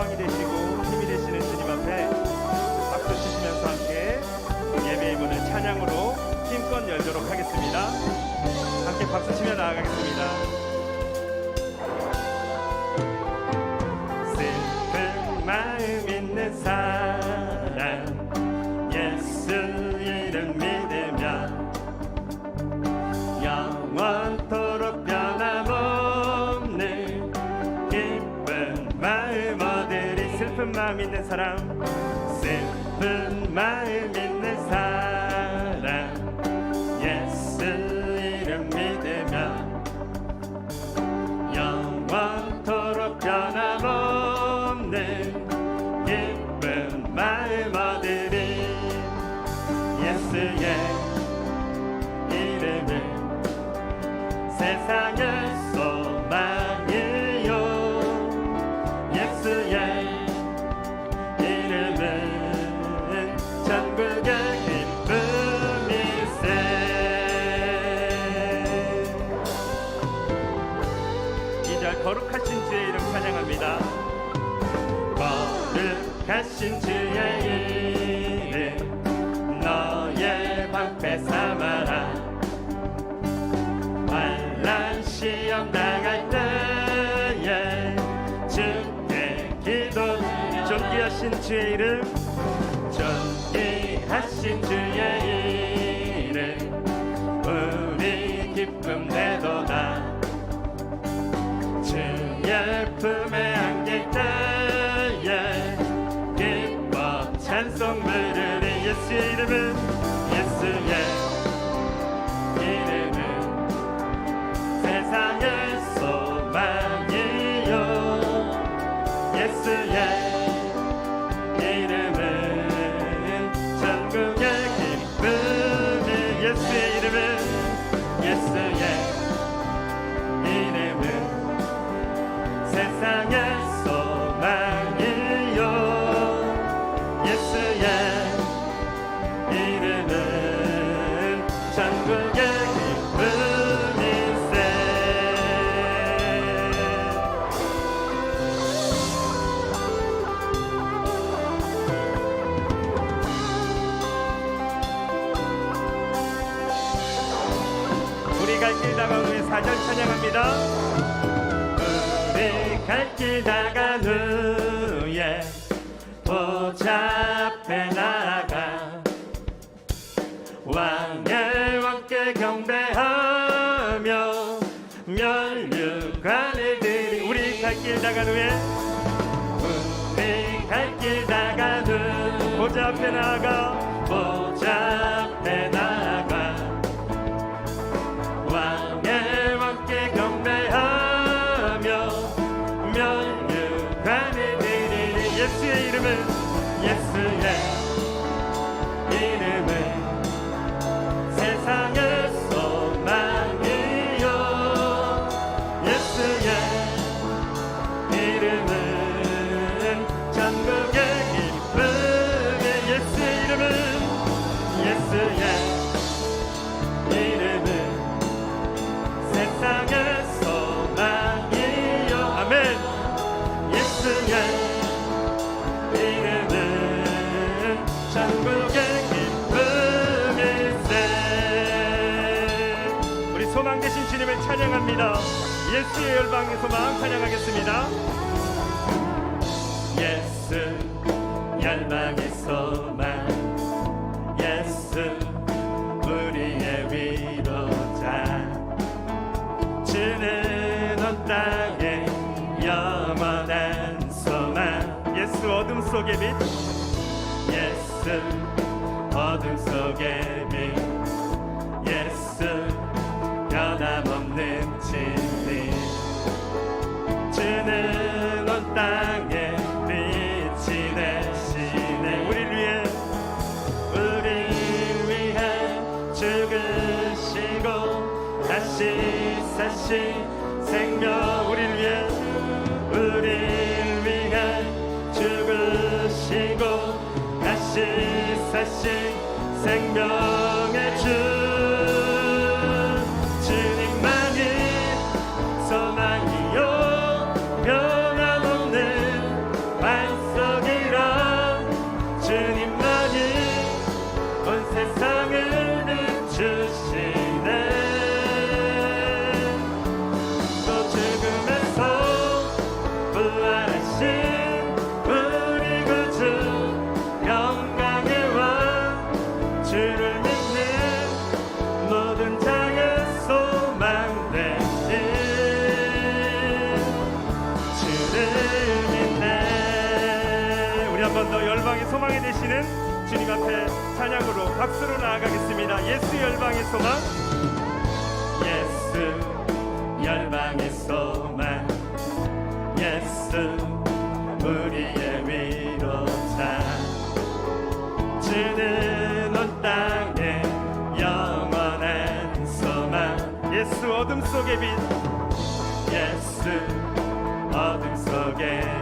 소망이 되시고 힘이 되시는 주님 앞에 박수 치시면서 함께 예배의 문을 찬양으로 힘껏 열도록 하겠습니다. 함께 박수 치며 나아가겠습니다. 마음 있는 사람 예수 이름 믿 사람 슬픈 마음 있는 사람 예수 이름 믿으며 영원토록 변함없는 기쁜 마음 얻으리. 예수의 주의 이름 너의 방패 삼아라. 환란 시험 당할 때에 주께 기도 존귀하신 주의 이름 존귀하신 주의 기뻐 찬송 부 갈길 다가온 후에 사절 찬양합니다. 우리 갈길 다간 후에 보좌 길 다간 후에 갈길후 보좌 앞에 나아가 보좌 앞에 나아가. 왕의 왕께 경배하며 멸류관을 드리니 예수의 이름은 예수의 이름 주님을 찬양합니다. 예수의 열방의 소망 찬양하겠습니다. 예수 소망 예수 우리의 위로자. 주는 온 땅에 영원한 소망. 예수 어둠 속의 빛. 예수 어둠 속의 빛 사신 생명의 주 박수로 나아가겠습니다. 예수 열방의 소망. 예수 열방의 소망. 예수 우리의 위로자. 주는 온 땅에 영원한 소망. 예수 어둠 속의 빛. 예수 어둠 속의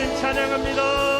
주님 찬양합니다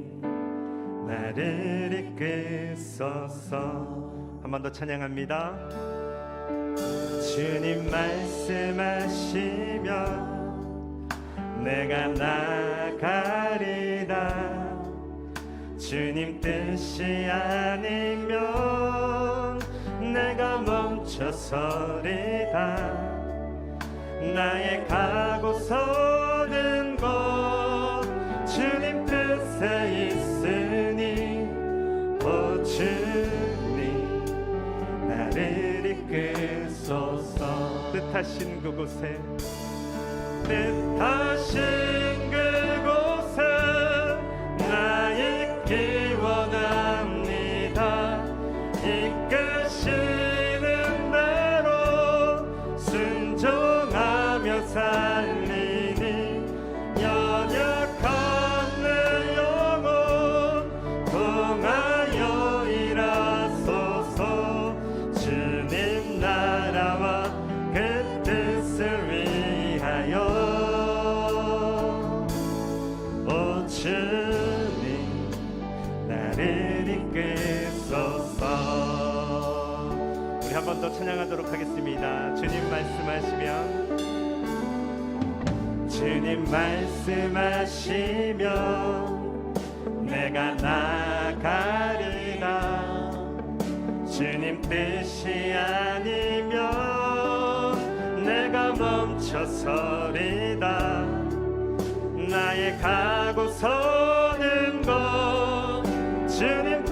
나를 이끄소서. 한 번 더 찬양합니다. 주님 말씀하시면 내가 나가리다 주님 뜻이 아니면 내가 멈춰서리다 나의 가고 서 뜻하신 그곳에 뜻하신 그곳에 나 있기 원합니다. 이끄시 번 더 찬양하도록 하겠습니다. 주님 말씀하시면 주님 말씀하시면 내가 나가리라. 주님 뜻이 아니면 내가 멈춰서리다 나의 가고 서는 곳 주님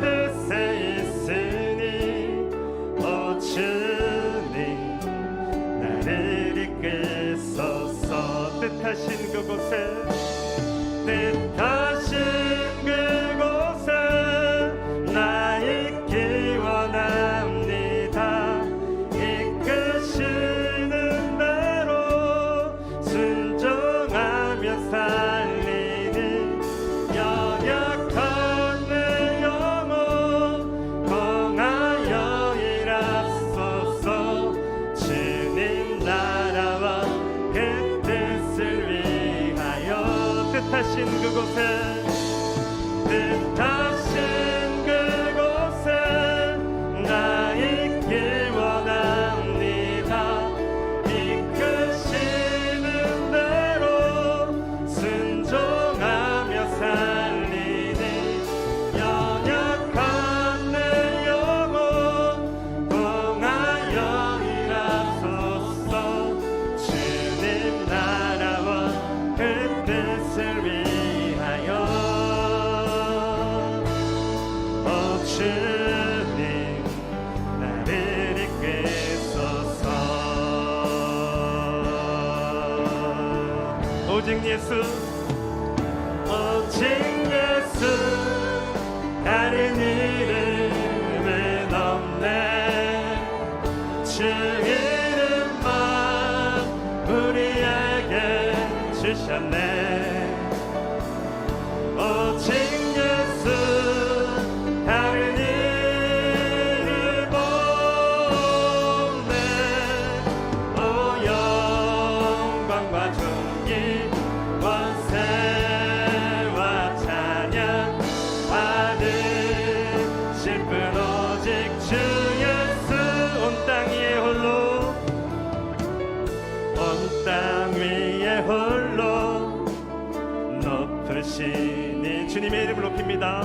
주님의 이름을 높입니다.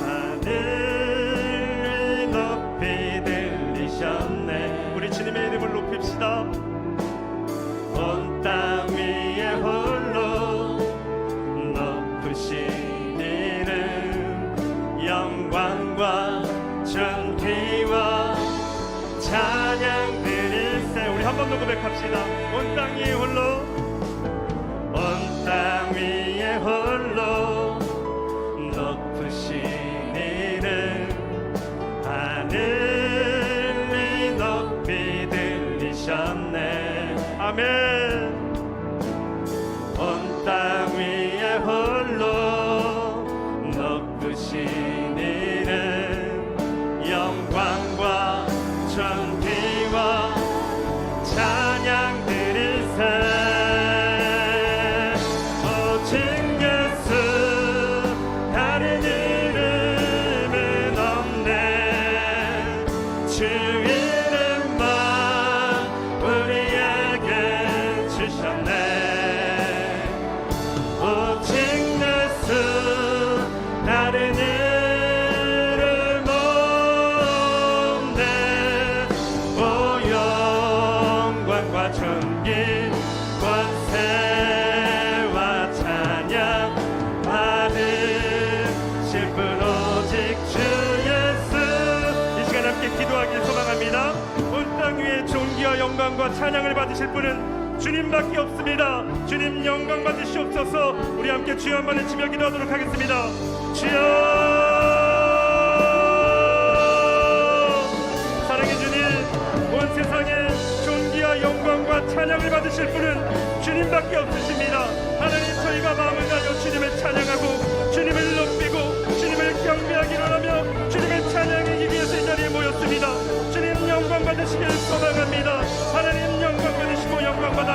하늘이 높이 들리셨네. 우리 주님의 이름을 높입시다. 온 땅 위에 홀로 높으신 이름 영광과 존귀와 찬양 드릴세 우리 한 번 더 고백합시다. 온 땅 위에 홀로 영광과 찬양을 받으실 분은 주님밖에 없습니다. 주님 영광 받으시옵소서. 우리 함께 주여 한번 외치며 기도하도록 하겠습니다. 주여! 사랑의 주님 온 세상에 존귀와 영광과 찬양을 받으실 분은 주님밖에 없으십니다. 하나님 저희가 마음을 다여 주님을 찬양하고 주님을 높이고 주님을 경배하기로 하며 주님의 찬양하기 위해서 이 자리에 모였습니다 영광 받으시길 소망합니다. 하나님 영광 받으시고 영광 받아